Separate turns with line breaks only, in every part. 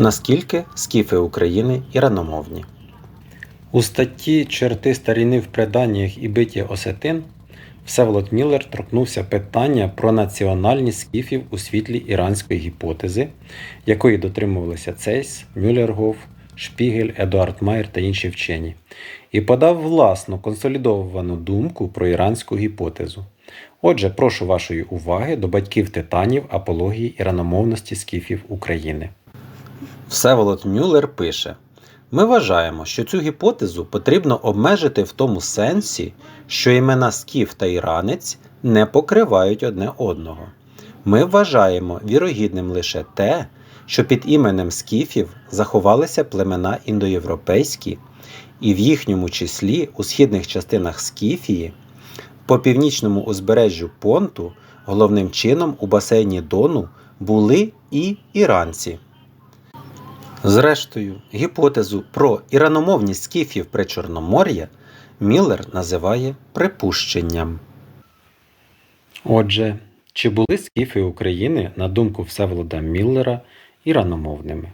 Наскільки скіфи України іраномовні? У статті Черти старіни в преданнях і биті осетин Всеволод Міллер торкнувся питання про національність скіфів у світлі іранської гіпотези, якої дотримувалися Цейс, Мюллергоф, Шпігель, Едуард Майер та інші вчені, і подав власну консолідовану думку про іранську гіпотезу. Отже, прошу вашої уваги до батьків титанів апології іраномовності скіфів України. Всеволод Мюллер пише: Ми вважаємо, що цю гіпотезу потрібно обмежити в тому сенсі, що імена скіф та іранець не покривають одне одного. Ми вважаємо вірогідним лише те, що під іменем скіфів заховалися племена індоєвропейські, і в їхньому числі у східних частинах Скіфії, по північному узбережжю Понту, головним чином у басейні Дону були і іранці. Зрештою, гіпотезу про іраномовність скіфів при Чорномор'я Міллер називає припущенням. Отже, чи були скіфи України, на думку Всеволода Міллера, іраномовними?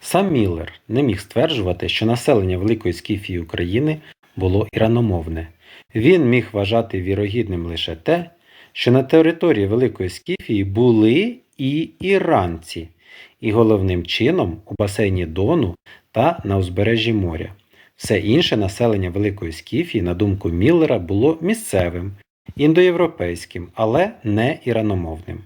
Сам Міллер не міг стверджувати, що населення Великої Скіфії України було іраномовне. Він міг вважати вірогідним лише те, що на території Великої Скіфії були і іранці, і головним чином у басейні Дону та на узбережжі моря. Все інше населення Великої Скіфії, на думку Міллера, було місцевим, індоєвропейським, але не іраномовним.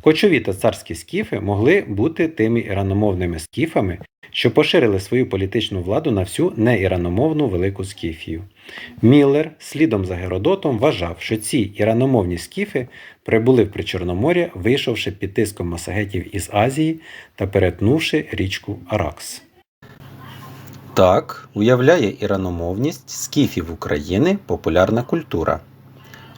Кочові та царські скіфи могли бути тими іраномовними скіфами, що поширили свою політичну владу на всю неіраномовну Велику Скіфію. Міллер, слідом за Геродотом, вважав, що ці іраномовні скіфи прибули в Причорномор'я, вийшовши під тиском масагетів із Азії та перетнувши річку Аракс. Так уявляє іраномовність скіфів України популярна культура.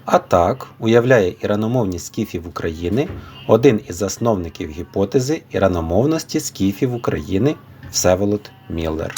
А так уявляє іраномовність скіфів України один із засновників гіпотези іраномовності скіфів України Всеволод Міллер.